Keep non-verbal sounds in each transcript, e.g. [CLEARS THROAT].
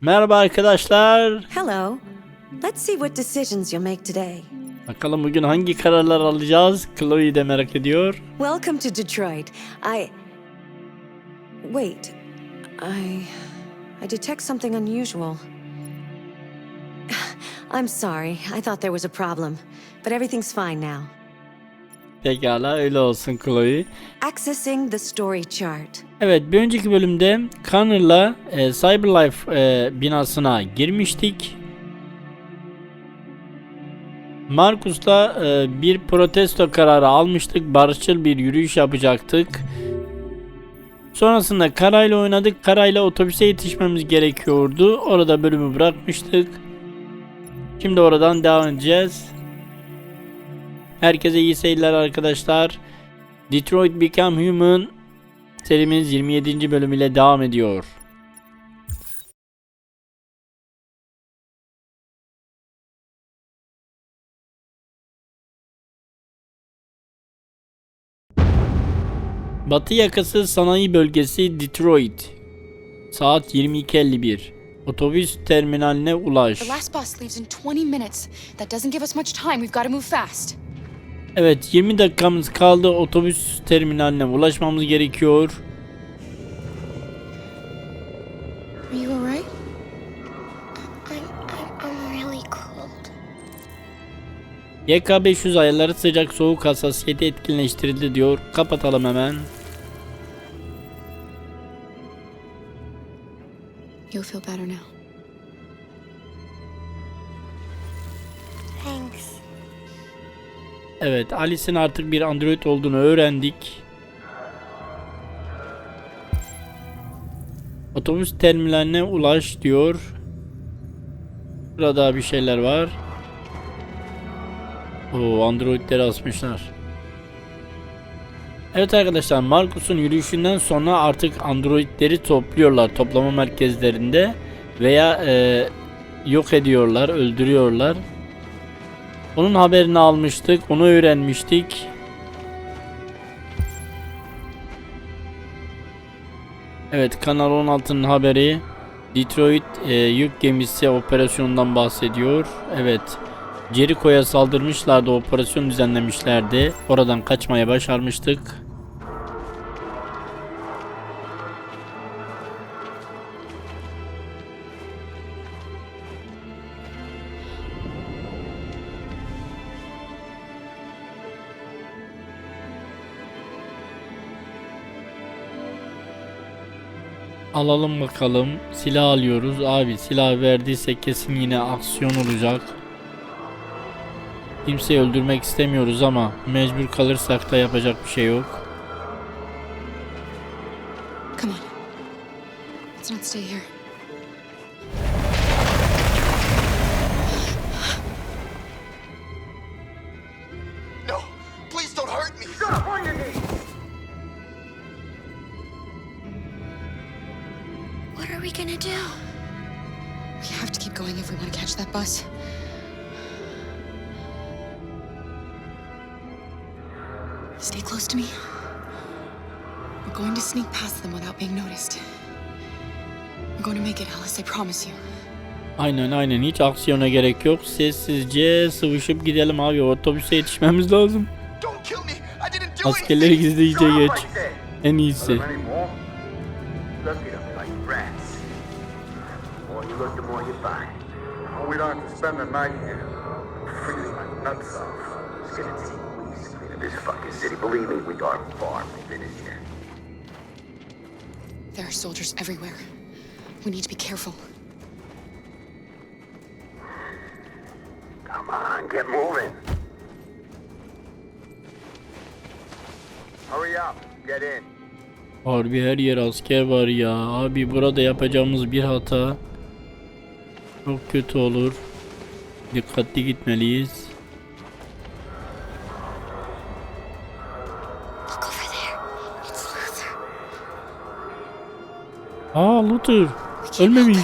Merhaba arkadaşlar. Hello. Let's see what decisions you'll make today. Bakalım bugün hangi kararlar alacağız? Chloe de merak ediyor. Welcome to Detroit. I. Wait. I. I detect something unusual. [SIGHS] I'm sorry. I thought there was a problem. But everything's fine now. Pekala öyle olsun Chloe. Accessing the story chart. Evet bir önceki bölümde Connor'la e, Cyberlife e, binasına girmiştik. Marcus'la e, bir protesto kararı almıştık. Barışçıl bir yürüyüş yapacaktık. Sonrasında Karayla oynadık. Karayla otobüse yetişmemiz gerekiyordu. Orada bölümü bırakmıştık. Şimdi oradan devam edeceğiz. Herkese iyi seyirler arkadaşlar. Detroit Become Human serimiz 27. bölümüyle devam ediyor. Batı yakası sanayi bölgesi Detroit. Saat 22.51. Otobüs terminaline ulaş. The last bus leaves in 20 minutes. That doesn't give us much time. We've got to move fast. Evet 20 dakikamız kaldı. Otobüs terminaline ulaşmamız gerekiyor. Are you alright? I'm, I'm, I'm really cold. YK500 ayarları sıcak soğuk hassasiyeti etkinleştirildi diyor. Kapatalım hemen. You'll feel better now. Evet Alice'in artık bir android olduğunu öğrendik. Otobüs terminaline ulaş diyor. Burada bir şeyler var. Oo androidleri asmışlar. Evet arkadaşlar Markus'un yürüyüşünden sonra artık androidleri topluyorlar toplama merkezlerinde veya e, yok ediyorlar, öldürüyorlar. Onun haberini almıştık, onu öğrenmiştik. Evet, Kanal 16'nın haberi Detroit e, yük gemisi operasyonundan bahsediyor. Evet, Jericho'ya saldırmışlardı, operasyon düzenlemişlerdi. Oradan kaçmaya başarmıştık. Alalım bakalım. Silah alıyoruz. Abi silah verdiyse kesin yine aksiyon olacak. Kimseyi öldürmek istemiyoruz ama mecbur kalırsak da yapacak bir şey yok. Come on. Let's not stay here. No, please don't hurt me. What are we gonna do? We have to keep going if we want to catch that bus. Stay close to me. We're going to sneak past them without being noticed. We're going to make it, Alice. I promise you. Aynen aynen hiç aksiyona gerek yok. Sessizce sıvışıp gidelim abi. Otobüse yetişmemiz lazım. Askerleri gizlice geç. En iyisi. Spend the night here. Freezing my nuts off. It's gonna take weeks to clean up this fucking city. Believe me, we are far from finished yet. There are soldiers everywhere. We need to be careful. Come on, get moving. Hurry up, get in. Harbi her yer asker var ya. Abi burada yapacağımız bir hata çok kötü olur. Dikkatli gitmeliyiz. Aa Luther ölmemiş.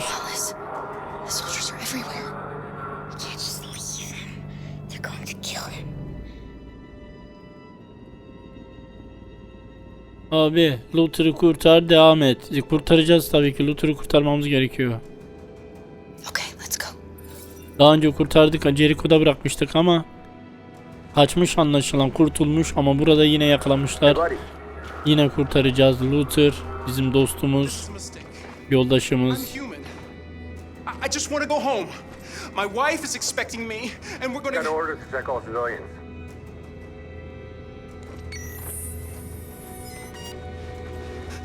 Abi Luther'ı kurtar devam et. Kurtaracağız tabii ki Luther'ı kurtarmamız gerekiyor. Daha önce kurtardık. Jericho'da bırakmıştık ama kaçmış anlaşılan kurtulmuş ama burada yine yakalamışlar. Yine kurtaracağız. Luther bizim dostumuz, yoldaşımız. I'm human. I, I just want to go home. My wife is expecting me, and we're got gonna. orders to check all civilians.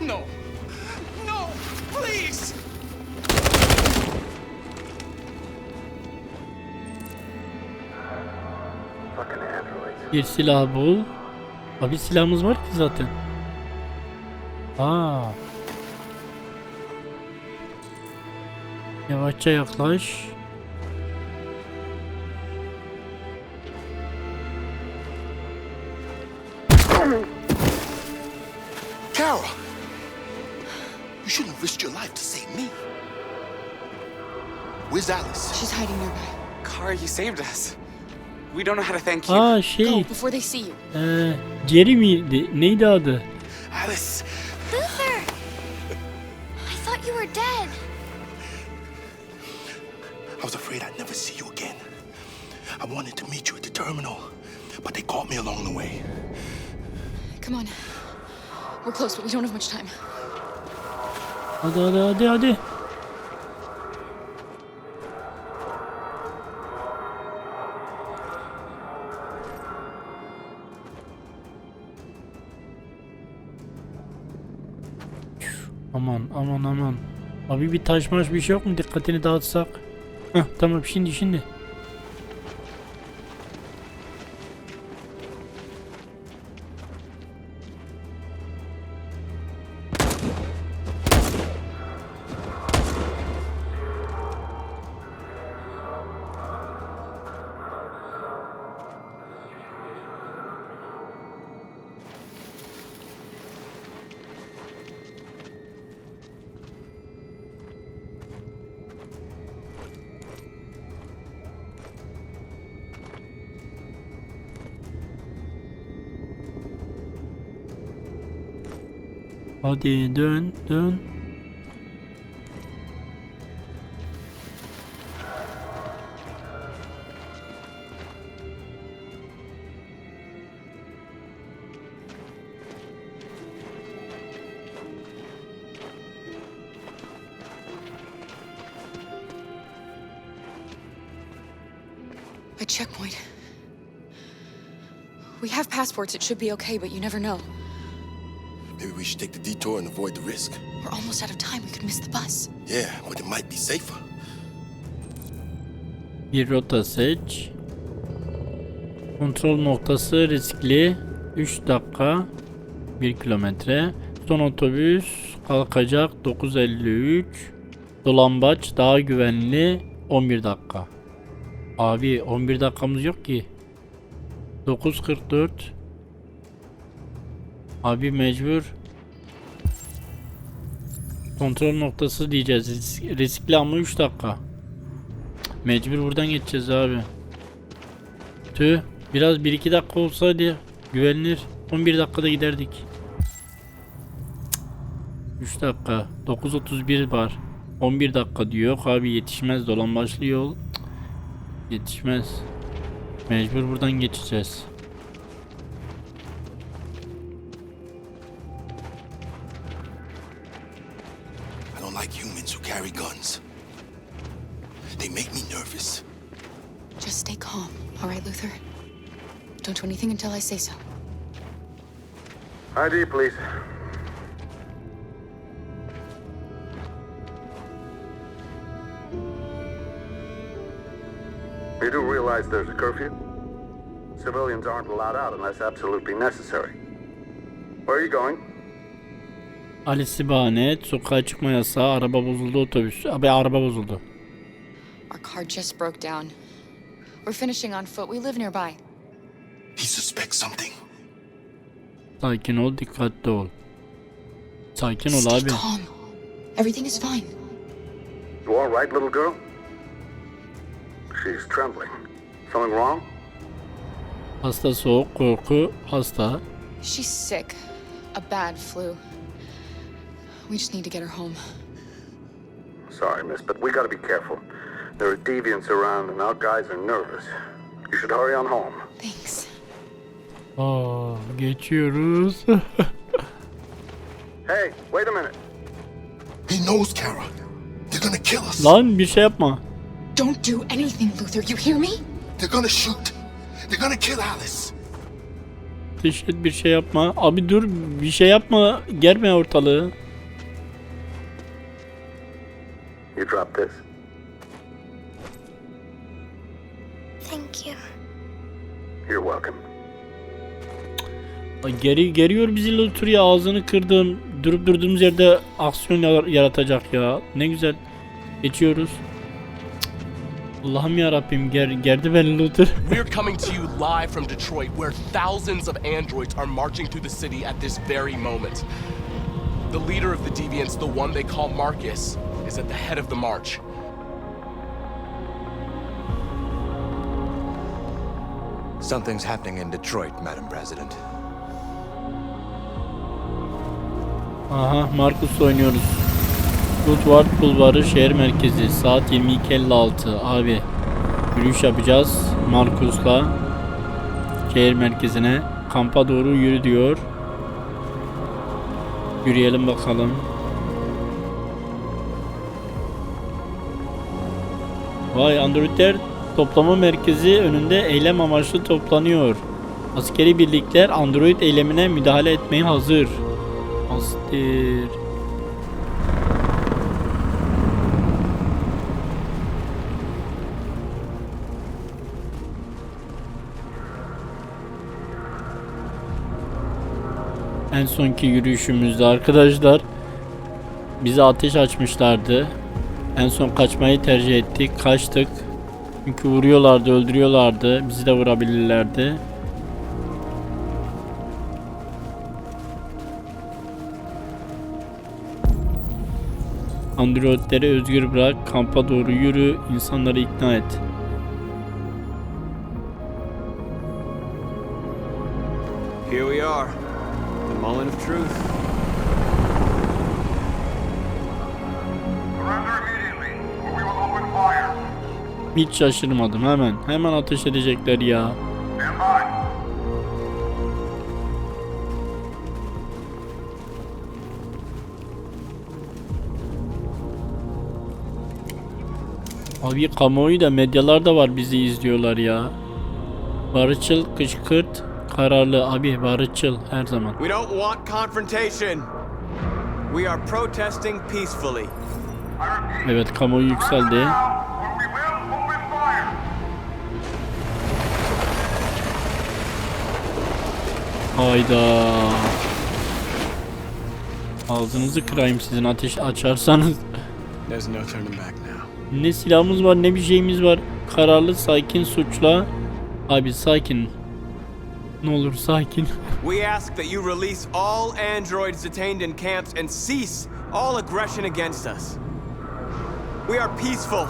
No! Bir silah bul. Abi silahımız var ki zaten. Aa. Yavaşça yaklaş. Kara! You shouldn't have risked your life to save me. Where's Alice? She's hiding nearby. Kara, you saved us. We don't know how to thank you. Ah, Aa Go before they see you. Eee Jerry miydi? Neydi adı? Alice! Luther! I thought you were dead. I was afraid I'd never see you again. I wanted to meet you at the terminal, but they caught me along the way. Come on. We're close, but we don't have much time. Hadi hadi hadi hadi. Abi bir taşmaş bir şey yok mu dikkatini dağıtsak? Heh, tamam şimdi şimdi. Hadi dön dön. A checkpoint. We have passports. It should be okay, but you never know. Maybe we should take the detour and avoid the risk. We're almost out of time. We could miss the bus. Yeah, but it might be safer. Bir rota seç. Kontrol noktası riskli. 3 dakika. 1 kilometre. Son otobüs kalkacak 9.53. Dolambaç daha güvenli 11 dakika. Abi 11 dakikamız yok ki. 9.44. Abi mecbur. Kontrol noktası diyeceğiz. Risk- riskli ama 3 dakika. Mecbur buradan geçeceğiz abi. Tüh. Biraz 1-2 dakika olsaydı güvenilir. 11 dakikada giderdik. 3 dakika. 9.31 var. 11 dakika diyor. Yok abi yetişmez dolan başlı yol. Cık. Yetişmez. Mecbur buradan geçeceğiz. Don't do anything until I say so. ID, please. You do realize there's a curfew? Civilians aren't allowed out unless absolutely necessary. Where are you going? Alice'i bahane et. Sokağa çıkma yasağı. Araba bozuldu otobüs. Abi araba bozuldu. Our car just broke down. We're finishing on foot. We live nearby. He suspects something. Sakin ol, dikkatli ol. Sakin ol Stay abi. calm. Everything is fine. You all right, little girl? She's trembling. Something wrong? Hasta soğuk, korku, hasta. She's sick. A bad flu. We just need to get her home. sorry, miss, but we gotta be careful. There are deviants around and our guys are nervous. You should hurry on home. Thanks. Aa, geçiyoruz. [LAUGHS] Hey, wait a minute. He knows Kara. They're gonna kill us. Lan bir şey yapma. Don't do anything, Luther. You hear me? They're gonna shoot. They're gonna kill Alice. Teşhit bir şey yapma. Abi dur bir şey yapma. Germe ortalığı. You drop this. Thank you. You're welcome. Geri geriyor bizi Luther ya ağzını kırdın. Durup durduğumuz yerde aksiyon yar- yaratacak ya. Ne güzel. Geçiyoruz. Allah'ım ya Rabbim ger gerdi beni Luther. [LAUGHS] We're coming to you live from Detroit, where thousands of androids are marching through the city at this very moment. The leader of the deviants, the one they call Marcus, is at the head of the march. Something's happening in Detroit, Madam President. Aha Marcus oynuyoruz. Woodward Bulvarı şehir merkezi saat 22.56 abi. Yürüyüş yapacağız Marcus'la şehir merkezine. Kampa doğru yürü diyor. Yürüyelim bakalım. Vay androidler toplama merkezi önünde eylem amaçlı toplanıyor. Askeri birlikler android eylemine müdahale etmeye hazır. Astir. En sonki yürüyüşümüzde arkadaşlar bize ateş açmışlardı. En son kaçmayı tercih ettik. Kaçtık. Çünkü vuruyorlardı, öldürüyorlardı. Bizi de vurabilirlerdi. Androidleri özgür bırak, kampa doğru yürü, insanları ikna et. Here we are. The moment of truth. Surrender immediately, or we will open fire. Hiç şaşırmadım hemen. Hemen ateş edecekler ya. Abi kamuoyu da medyalar da var bizi izliyorlar ya. Barışçıl, kışkırt, kararlı. Abi barışçıl her zaman. We don't want confrontation. We are protesting peacefully. Evet kamuoyu yükseldi. Hayda. Ağzınızı kırayım sizin ateş açarsanız. There's no turning back. Ne silahımız var ne bir şeyimiz var. Kararlı sakin suçla. Abi sakin. Ne olur sakin. We ask that you release all androids detained in camps and cease all aggression against us. We are peaceful.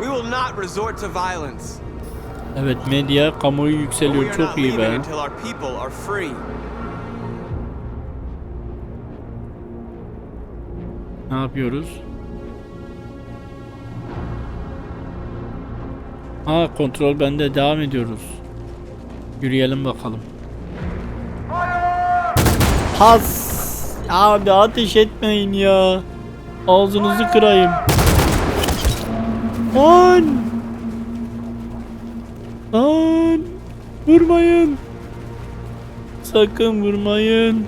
We will not resort to violence. Evet medya kamuoyu yükseliyor çok iyi be. until our people are free. Ne yapıyoruz? Ha kontrol bende devam ediyoruz. Yürüyelim bakalım. Has! Abi ateş etmeyin ya. Ağzınızı kırayım. Lan! Lan! Vurmayın. Sakın vurmayın.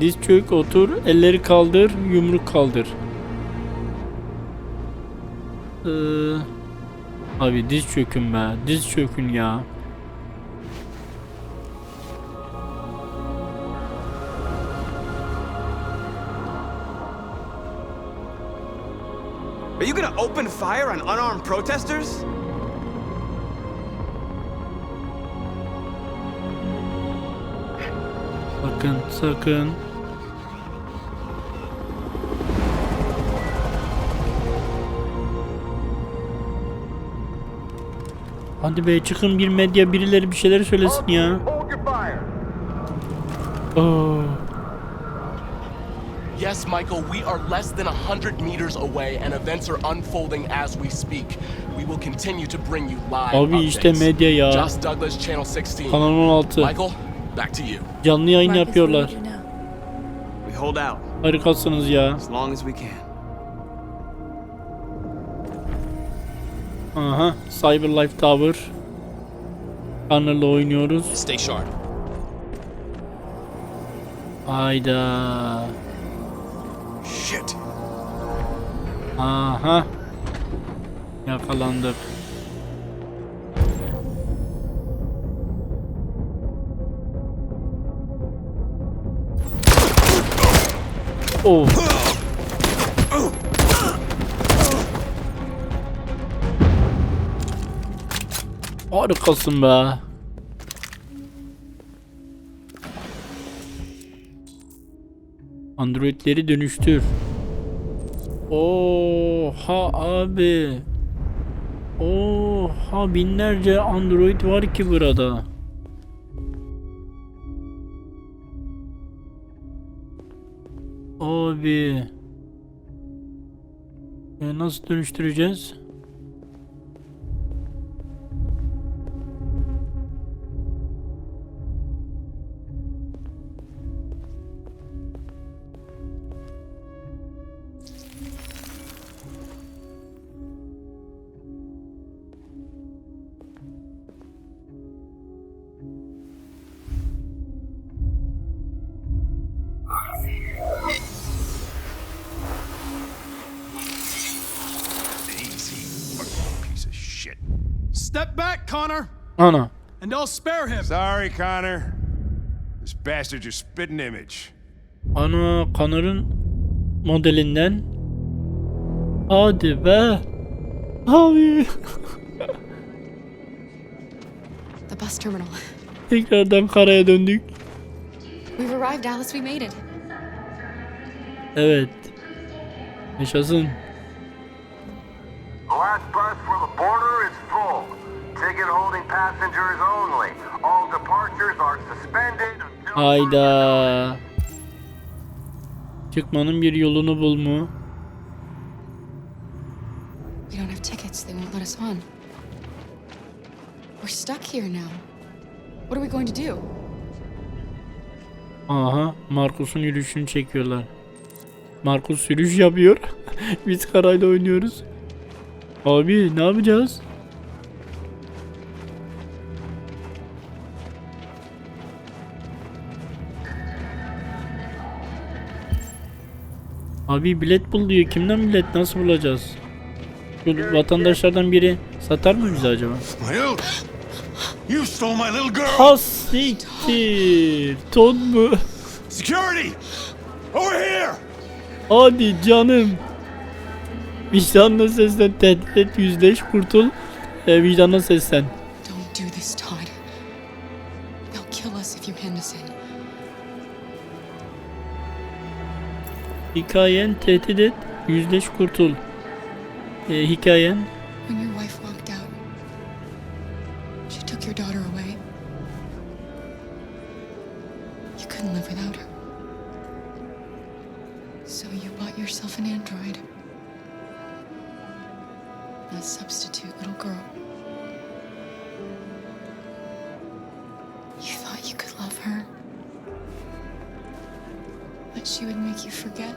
Diz çök otur, elleri kaldır, yumruk kaldır. Ee, abi diz çökün be, diz çökün ya. Are you gonna open fire on unarmed protesters? Sakın, sakın. Hadi be çıkın bir medya birileri bir şeyler söylesin ya. Aa. Yes, Michael, we are less than a hundred meters away, and events are unfolding as we speak. We will continue to bring you live Abi işte medya ya. Just Douglas, Channel 16. Kanal 16. Michael, back to you. Canlı yayın yapıyorlar. We hold out Harikasınız ya. as long as we can. Aha. Cyberlife Tower. Connor'la oynuyoruz. Stay sharp. Hayda. Shit. Aha. Yakalandık. Of. Harikasın be. Androidleri dönüştür. Oha abi. Oha binlerce Android var ki burada. Abi. E nasıl dönüştüreceğiz? And I'll spare him. Sorry, Connor. This bastard's your spitting image. Ana Connor'ın modelinden. Hadi be. Abi. The bus terminal. Tekrardan karaya döndük. We've arrived, Alice. We made it. Evet. Yaşasın. The last bus for the border is full. Ticket holding passengers only. All departures are suspended until. Hayda. Çıkmanın bir yolunu bul mu? We don't have tickets. They won't let us on. We're stuck here now. What are we going to do? Aha, Markus'un yürüyüşünü çekiyorlar. Markus yürüyüş yapıyor. [LAUGHS] Biz karayla oynuyoruz. Abi ne yapacağız? Abi bilet bul diyor. Kimden bilet? Nasıl bulacağız? Şu vatandaşlardan biri satar mı bize acaba? You stole my little girl. Hasiktir. Ton mu? Security, over here. Hadi canım. Vicdanla seslen. Tehdit et, yüzleş, kurtul. E, vicdanla seslen. Hikayen tehdit et, yüzleş, kurtul. E, hikayen When your wife walked out, she took your daughter away. You couldn't live without her. So you bought yourself an android. A substitute little girl. You thought you could love her. That she would make you forget.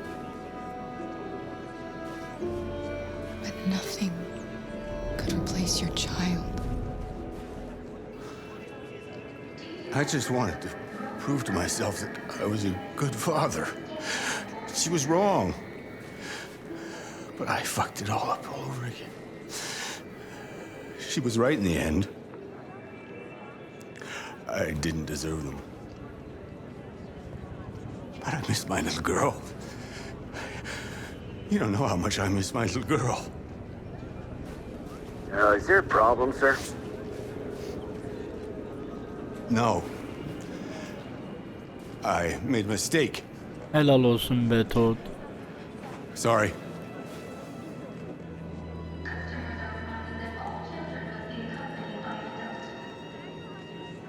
Nothing could replace your child. I just wanted to prove to myself that I was a good father. She was wrong. But I fucked it all up all over again. She was right in the end. I didn't deserve them. But I missed my little girl. You don't know how much I miss my little girl. Uh, is there a problem, sir? No. I made a mistake. helal olsun be Todd. Sorry.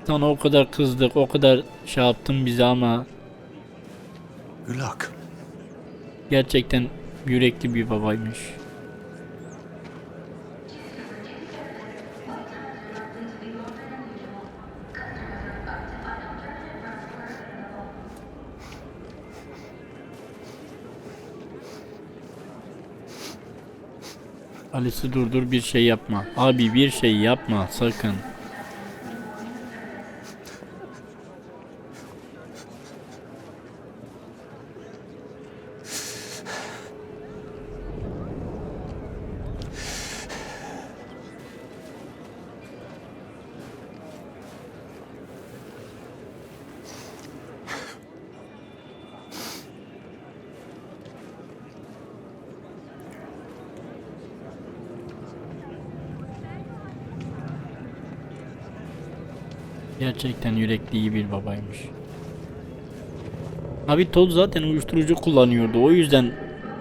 Sana o kadar kızdık, o kadar şey yaptın bize ama Good luck. Gerçekten yürekli bir babaymış. Alice'i durdur bir şey yapma. Abi bir şey yapma sakın. Gerçekten yürekli iyi bir babaymış. Abi Todd zaten uyuşturucu kullanıyordu. O yüzden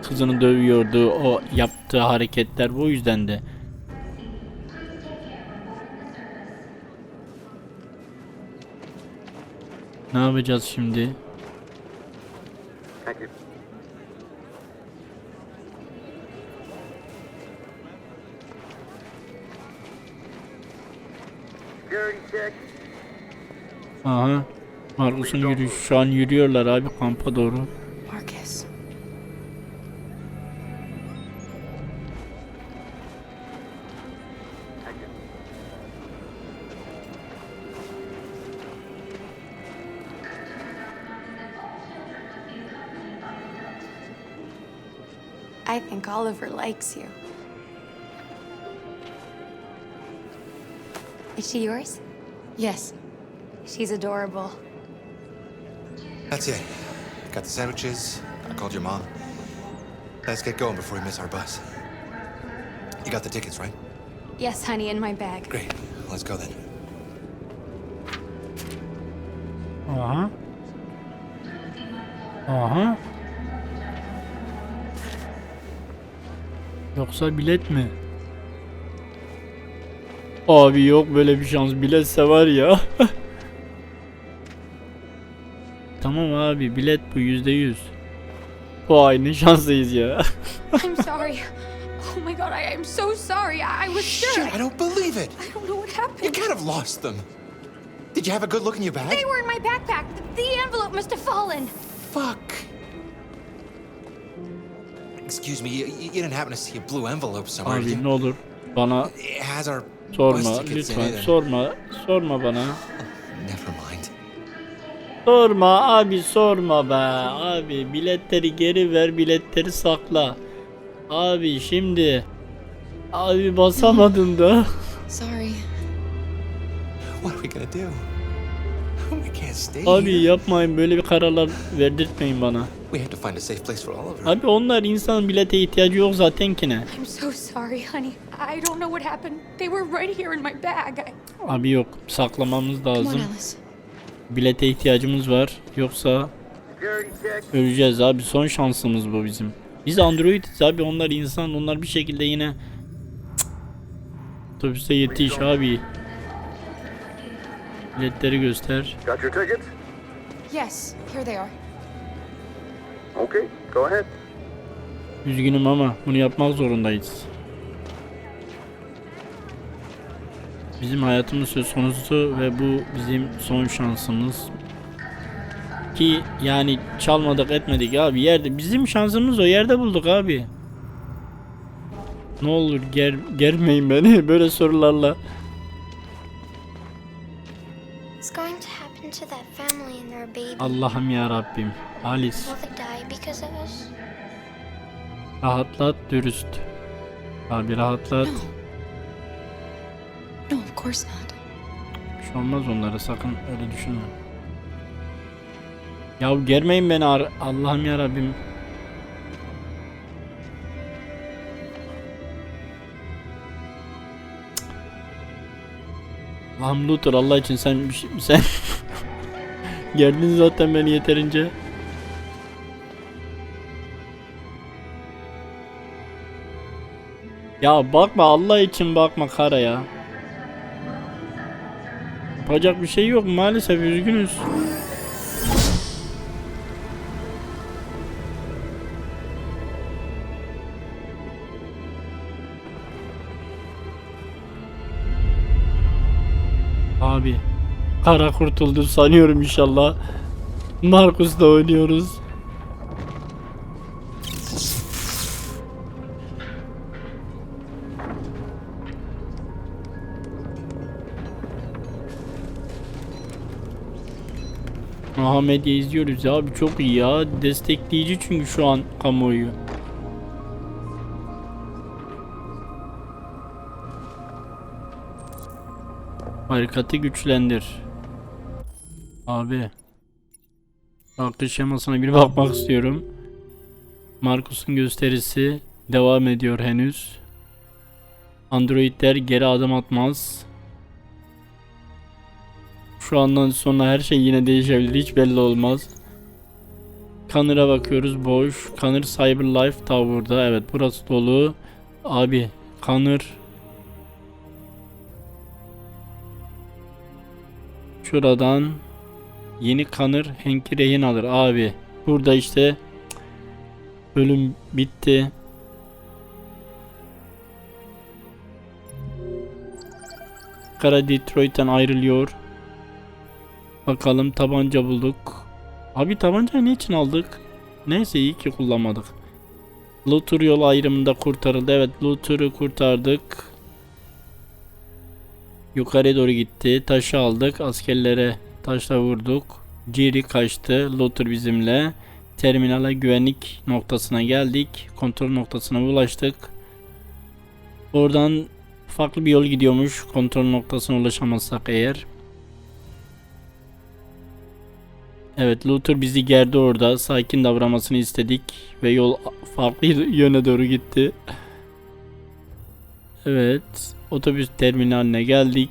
kızını dövüyordu. O yaptığı hareketler bu yüzden de. Ne yapacağız şimdi? Thank you. Security check. Aha. Marcus'un yürüyüş şu an yürüyorlar abi kampa doğru. Marcus. I think Oliver likes you. Is she yours? Yes. She's adorable. That's it. Got the sandwiches. I called your mom. Let's get going before we miss our bus. You got the tickets, right? Yes, honey, in my bag. Great. Let's go then. Aha. Aha. Yoksa bilet mi? Abi yok böyle bir şans. Biletse var ya. [LAUGHS] tamam abi bilet bu yüzde yüz. O aynı şanslıyız ya. [LAUGHS] I'm sorry. Oh my god, I am so sorry. I, was sure. Shit, I don't believe it. I don't know what You happened. kind of lost them. Did you have a good look in your bag? They were in my backpack. The envelope must have fallen. Fuck. Excuse me, you, you didn't happen to see a blue envelope somewhere, Abi you? ne olur bana It has our sorma lütfen sorma sorma bana. Never mind. Sorma abi sorma be abi biletleri geri ver biletleri sakla. Abi şimdi abi basamadın da. Sorry. What are we gonna do? We can't stay Abi yapmayın böyle bir kararlar verdirtmeyin bana. We have to find a safe place for Oliver. Abi onlar insan bilete ihtiyacı yok zaten ki ne. I'm so sorry, honey. I don't know what happened. They were right here in my bag. Abi yok saklamamız Come on, lazım. Alice. Bilete ihtiyacımız var. Yoksa öleceğiz abi son şansımız bu bizim. Biz androidiz abi onlar insan onlar bir şekilde yine. Otobüste yetiş abi. Biletleri göster. Got your tickets? Yes, here they are. Okay, go ahead. Üzgünüm ama bunu yapmak zorundayız. Bizim hayatımız söz konusu ve bu bizim son şansımız. Ki yani çalmadık etmedik abi yerde bizim şansımız o yerde bulduk abi. Ne olur ger germeyin beni [LAUGHS] böyle sorularla. Allah'ım ya Rabbim. Alice rahatlat dürüst. Abi rahatlat. No. [CLEARS THROAT] No, of course not. Bir şey olmaz onlara sakın öyle düşünme. Ya germeyin beni Allah'ım ya Rabbim. Allah'ım Luther Allah için sen şey- sen [LAUGHS] Gerdin zaten beni yeterince. Ya bakma Allah için bakma kara ya. Yapacak bir şey yok maalesef üzgünüz. Abi kara kurtuldu sanıyorum inşallah. Marcus'la oynuyoruz. Aha medya izliyoruz abi çok iyi ya destekleyici çünkü şu an kamuoyu. Harikatı güçlendir. Abi. Farklı şemasına bir bakmak istiyorum. Markus'un gösterisi devam ediyor henüz. Androidler geri adım atmaz. Şu andan sonra her şey yine değişebilir. Hiç belli olmaz. Connor'a bakıyoruz. Boş. Connor Cyberlife Tower'da. Evet burası dolu. Abi Connor Şuradan yeni Connor Hank'i rehin alır abi. Burada işte bölüm bitti. Kara Detroit'ten ayrılıyor. Bakalım tabanca bulduk. Abi tabancayı ne için aldık? Neyse iyi ki kullanmadık. Luthor yol ayrımında kurtarıldı. Evet Luthor'u kurtardık. Yukarı doğru gitti. Taşı aldık. Askerlere taşla vurduk. Geri kaçtı. Luthor bizimle. Terminale güvenlik noktasına geldik. Kontrol noktasına ulaştık. Oradan farklı bir yol gidiyormuş. Kontrol noktasına ulaşamazsak eğer. Evet Luther bizi gerdi orada. Sakin davranmasını istedik. Ve yol farklı yöne doğru gitti. Evet. Otobüs terminaline geldik.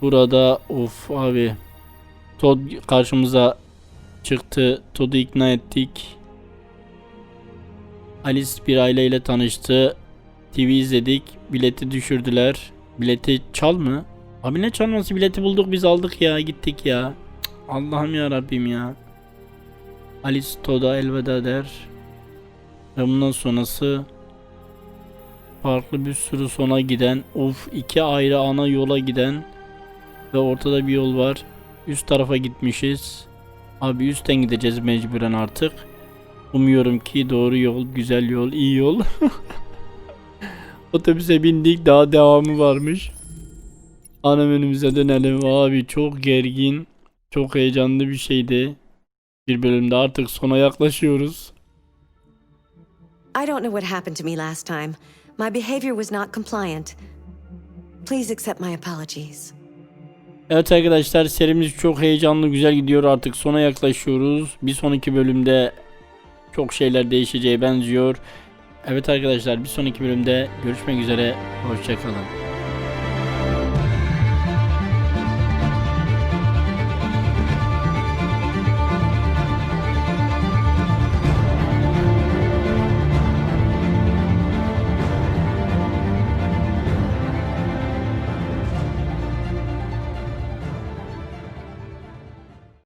Burada of abi. Todd karşımıza çıktı. Todd'u ikna ettik. Alice bir aileyle tanıştı. TV izledik. Bileti düşürdüler. Bileti çal mı? Abi ne çalması bileti bulduk biz aldık ya gittik ya. Allah'ım ya Rabbim ya. Alice Todd'a elveda der. Ve bundan sonrası farklı bir sürü sona giden of iki ayrı ana yola giden ve ortada bir yol var. Üst tarafa gitmişiz. Abi üstten gideceğiz mecburen artık. Umuyorum ki doğru yol, güzel yol, iyi yol. [LAUGHS] Otobüse bindik daha devamı varmış. Ana menümüze dönelim. Abi çok gergin, çok heyecanlı bir şeydi. Bir bölümde artık sona yaklaşıyoruz. I don't know what happened to me last time. My behavior was not compliant. Please accept my apologies. Evet arkadaşlar serimiz çok heyecanlı güzel gidiyor artık sona yaklaşıyoruz. Bir sonraki bölümde çok şeyler değişeceğe benziyor. Evet arkadaşlar bir sonraki bölümde görüşmek üzere. Hoşçakalın.